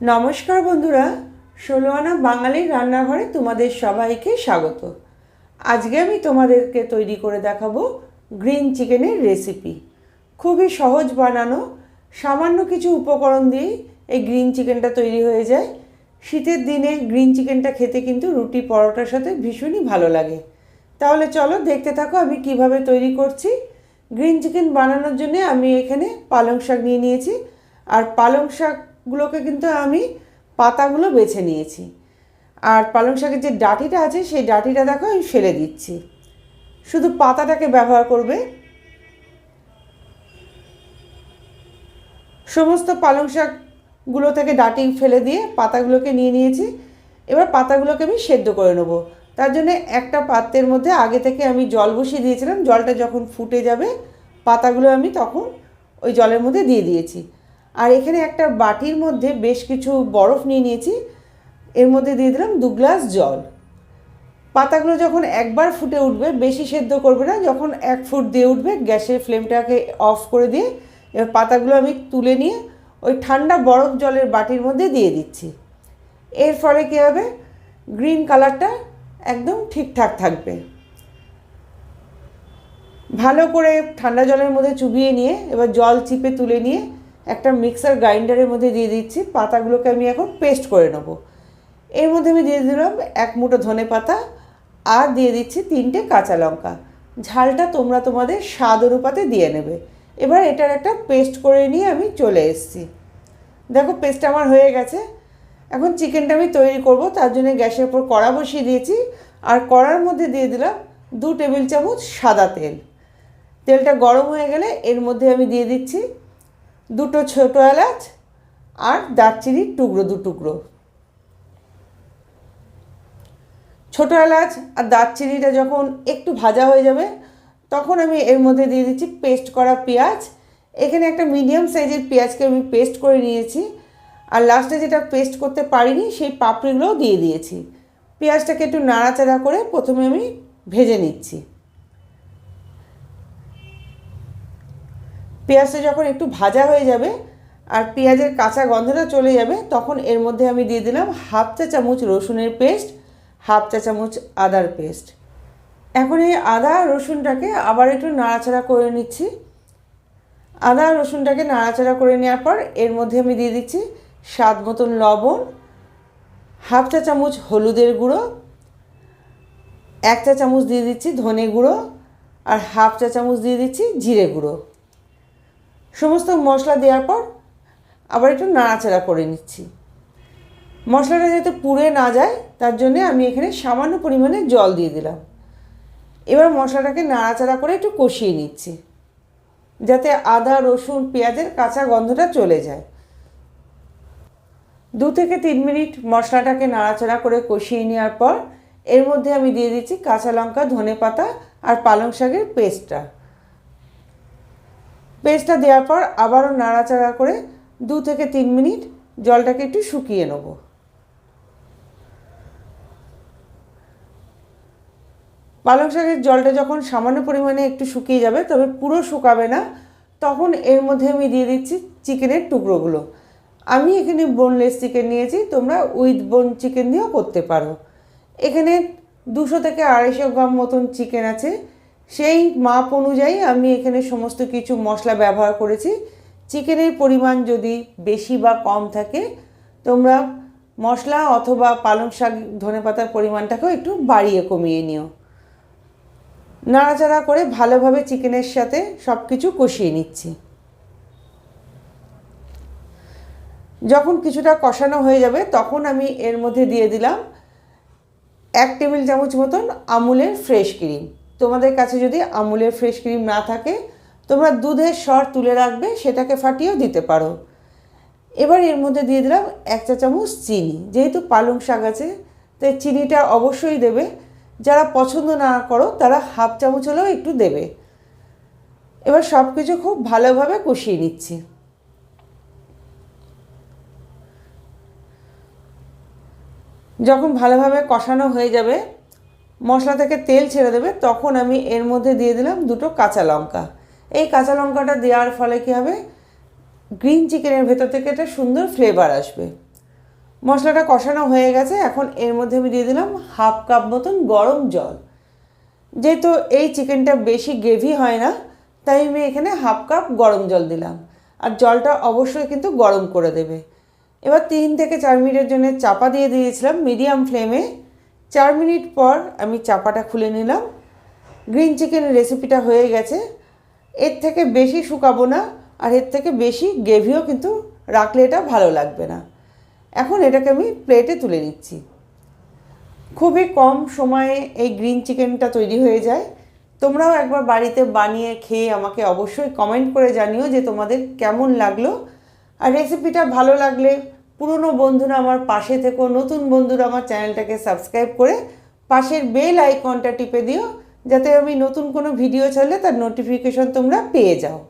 নমস্কার বন্ধুরা ষোলো আনা বাঙালির রান্নাঘরে তোমাদের সবাইকে স্বাগত। আজকে আমি তোমাদেরকে তৈরি করে দেখাবো গ্রিন চিকেনের রেসিপি। খুবই সহজ বানানো, সামান্য কিছু উপকরণ দিয়েই এই গ্রিন চিকেনটা তৈরি হয়ে যায়। শীতের দিনে গ্রিন চিকেনটা খেতে কিন্তু রুটি পরোটার সাথে ভীষণই ভালো লাগে। তাহলে চলো দেখতে থাকো আমি কীভাবে তৈরি করছি। গ্রিন চিকেন বানানোর জন্য আমি এখানে পালং শাক নিয়ে নিয়েছি। আর পালং শাকগুলোকে কিন্তু আমি পাতাগুলো বেছে নিয়েছি। আর পালং শাকের যে ডাঁটিটা আছে, সেই ডাঁটিটা দেখো আমি ফেলে দিচ্ছি। শুধু পাতাটাকে ব্যবহার করবে। সমস্ত পালং শাকগুলো থেকে ডাঁটি ফেলে দিয়ে পাতাগুলোকে নিয়ে নিয়েছি। এবার পাতাগুলোকে আমি সেদ্ধ করে নেব। তার জন্য একটা পাত্রের মধ্যে আগে থেকে আমি জল বসিয়ে দিয়েছিলাম। জলটা যখন ফুটে যাবে, পাতাগুলো আমি তখন ওই জলের মধ্যে দিয়ে দিয়েছি। আর এখানে একটা বাটির মধ্যে বেশ কিছু বরফ নিয়ে নিয়েছি। এর মধ্যে দিয়ে দিলাম দু গ্লাস জল। পাতাগুলো যখন একবার ফুটে উঠবে, বেশি সেদ্ধ করবে না, যখন এক ফুট দিয়ে উঠবে, গ্যাসের ফ্লেমটাকে অফ করে দিয়ে এবার পাতাগুলো আমি তুলে নিয়ে ওই ঠান্ডা বরফ জলের বাটির মধ্যে দিয়ে দিচ্ছি। এর ফলে কী হবে? গ্রিন কালারটা একদম ঠিকঠাক থাকবে। ভালো করে ঠান্ডা জলের মধ্যে চুবিয়ে নিয়ে, এবার জল চিপে তুলে নিয়ে একটা মিক্সার গ্রাইন্ডারের মধ্যে দিয়ে দিচ্ছি, পাতাগুলোকে আমি এখন পেস্ট করে নেব। এর মধ্যে আমি দিয়ে দিলাম এক মুঠো ধনে পাতা আর দিয়ে দিচ্ছি তিনটে কাঁচা লঙ্কা। ঝালটা তোমরা তোমাদের স্বাদ অনুপাতে দিয়ে নেবে। এবার এটার একটা পেস্ট করে নিয়ে আমি চলে এসেছি। দেখো পেস্ট আমার হয়ে গেছে। এখন চিকেনটা আমি তৈরি করব, তার জন্য গ্যাসের উপর কড়া বসিয়ে দিয়েছি। আর কড়ার মধ্যে দিয়ে দিলাম দু টেবিল চামচ সাদা তেল। তেলটা গরম হয়ে গেলে এর মধ্যে আমি দিয়ে দিচ্ছি দুটো ছোটো এলাচ আর দারচিনির টুকরো, দু টুকরো। ছোটো এলাচ আর দারচিনিটা যখন একটু ভাজা হয়ে যাবে, তখন আমি এর মধ্যে দিয়ে দিচ্ছি পেস্ট করা পেঁয়াজ। এখানে একটা মিডিয়াম সাইজের পেঁয়াজকে আমি পেস্ট করে নিয়েছি। আর লাস্টে যেটা পেস্ট করতে পারিনি, সেই পাপড়িগুলোও দিয়ে দিয়েছি। পেঁয়াজটাকে একটু নাড়াচাড়া করে প্রথমে আমি ভেজে নিচ্ছি। পেঁয়াজটা যখন একটু ভাজা হয়ে যাবে আর পেঁয়াজের কাঁচা গন্ধটা চলে যাবে, তখন এর মধ্যে আমি দিয়ে দিলাম হাফ চা চামচ রসুনের পেস্ট, হাফ চা চামচ আদার পেস্ট। এখন এই আদা রসুনটাকে আবার একটু নাড়াচাড়া করে নিচ্ছি। আদা রসুনটাকে নাড়াচাড়া করে নেওয়ার পর এর মধ্যে আমি দিয়ে দিচ্ছি স্বাদ মতন লবণ, হাফ চা চামচ হলুদের গুঁড়ো, এক চা চামচ দিয়ে দিচ্ছি ধনে গুঁড়ো আর হাফ চা চামচ দিয়ে দিচ্ছি জিরে গুঁড়ো। সমস্ত মশলা দেওয়ার পর আবার একটু নাড়াচাড়া করে নিচ্ছি। মশলাটা যাতে পুড়ে না যায়, তার জন্যে আমি এখানে সামান্য পরিমাণে জল দিয়ে দিলাম। এবার মশলাটাকে নাড়াচাড়া করে একটু কষিয়ে নিচ্ছি, যাতে আদা, রসুন, পেঁয়াজের কাঁচা গন্ধটা চলে যায়। দু থেকে তিন মিনিট মশলাটাকে নাড়াচাড়া করে কষিয়ে নেওয়ার পর এর মধ্যে আমি দিয়ে দিচ্ছি কাঁচা লঙ্কা ধনে পাতা আর পালং শাকের পেস্টটা। পেস্টটা দেওয়ার পর আবারও নাড়াচাড়া করে দু থেকে তিন মিনিট জলটাকে একটু শুকিয়ে নেব। পালং শাকের জলটা যখন সামান্য পরিমাণে একটু শুকিয়ে যাবে, তবে পুরো শুকাবে না, তখন এর মধ্যে আমি দিয়ে দিচ্ছি চিকেনের টুকরোগুলো। আমি এখানে বোনলেস চিকেন নিয়েছি, তোমরা উইথ বোন চিকেন দিয়েও করতে পারো। এখানে দুশো থেকে আড়াইশো গ্রাম মতন চিকেন আছে। সেই মাপ অনুযায়ী আমি এখানে সমস্ত কিছু মশলা ব্যবহার করেছি। চিকেনের পরিমাণ যদি বেশি বা কম থাকে, তোমরা মশলা অথবা পালং শাক, ধনে পাতার পরিমাণটাকেও একটু বাড়িয়ে কমিয়ে নিও। নাড়াচাড়া করে ভালোভাবে চিকেনের সাথে সব কিছু কষিয়ে নিচ্ছি। যখন কিছুটা কষানো হয়ে যাবে, তখন আমি এর মধ্যে দিয়ে দিলাম এক টেবিল চামচ মতন আমুলের ফ্রেশ ক্রিম। তোমাদের কাছে যদি আমুলের ফ্রেশ ক্রিম না থাকে, তোমরা দুধের স্বর তুলে রাখবে, সেটাকে ফাটিয়েও দিতে পারো। এবার এর মধ্যে দিয়ে দিলাম এক চা চামচ চিনি। যেহেতু পালং শাক আছে, তাই চিনিটা অবশ্যই দেবে। যারা পছন্দ না করো, তারা হাফ চামচ হলেও একটু দেবে। এবার সব কিছু খুব ভালোভাবে কষিয়ে নিচ্ছি। যখন ভালোভাবে কষানো হয়ে যাবে মশলা থেকে তেল ছেড়ে দেবে, তখন আমি এর মধ্যে দিয়ে দিলাম দুটো কাঁচা লঙ্কা। এই কাঁচা লঙ্কাটা দেওয়ার ফলে কী হবে? গ্রিন চিকেনের ভেতর থেকে একটা সুন্দর ফ্লেভার আসবে। মশলাটা কষানো হয়ে গেছে, এখন এর মধ্যে আমি দিয়ে দিলাম হাফ কাপ মতন গরম জল। যেহেতু এই চিকেনটা বেশি গ্রেভি হয় না, তাই আমি এখানে হাফ কাপ গরম জল দিলাম। আর জলটা অবশ্যই কিন্তু গরম করে দেবে। এবার তিন থেকে চার মিনিটের জন্য চাপা দিয়ে দিয়েছিলাম মিডিয়াম ফ্লেমে। চার মিনিট পর আমি চাপাটা খুলে নিলাম। গ্রিন চিকেন রেসিপিটা হয়ে গেছে। এর থেকে বেশি শুকাবো না, আর এর থেকে বেশি গ্রেভিও কিন্তু রাখলে এটা ভালো লাগবে না। এখন এটাকে আমি প্লেটে তুলে নিচ্ছি। খুবই কম সময়ে এই গ্রিন চিকেনটা তৈরি হয়ে যায়। তোমরাও একবার বাড়িতে বানিয়ে খেয়ে আমাকে অবশ্যই কমেন্ট করে জানিও যে তোমাদের কেমন লাগল। আর রেসিপিটা ভালো লাগলে পুরনো বন্ধুরা আমার পাশে থেকো, নতুন বন্ধুরা আমার চ্যানেলটাকে সাবস্ক্রাইব করে পাশের বেল আইকনটা টিপে দিও, যাতে আমি নতুন কোনো ভিডিও ছাড়লে তার নোটিফিকেশন তোমরা পেয়ে যাও।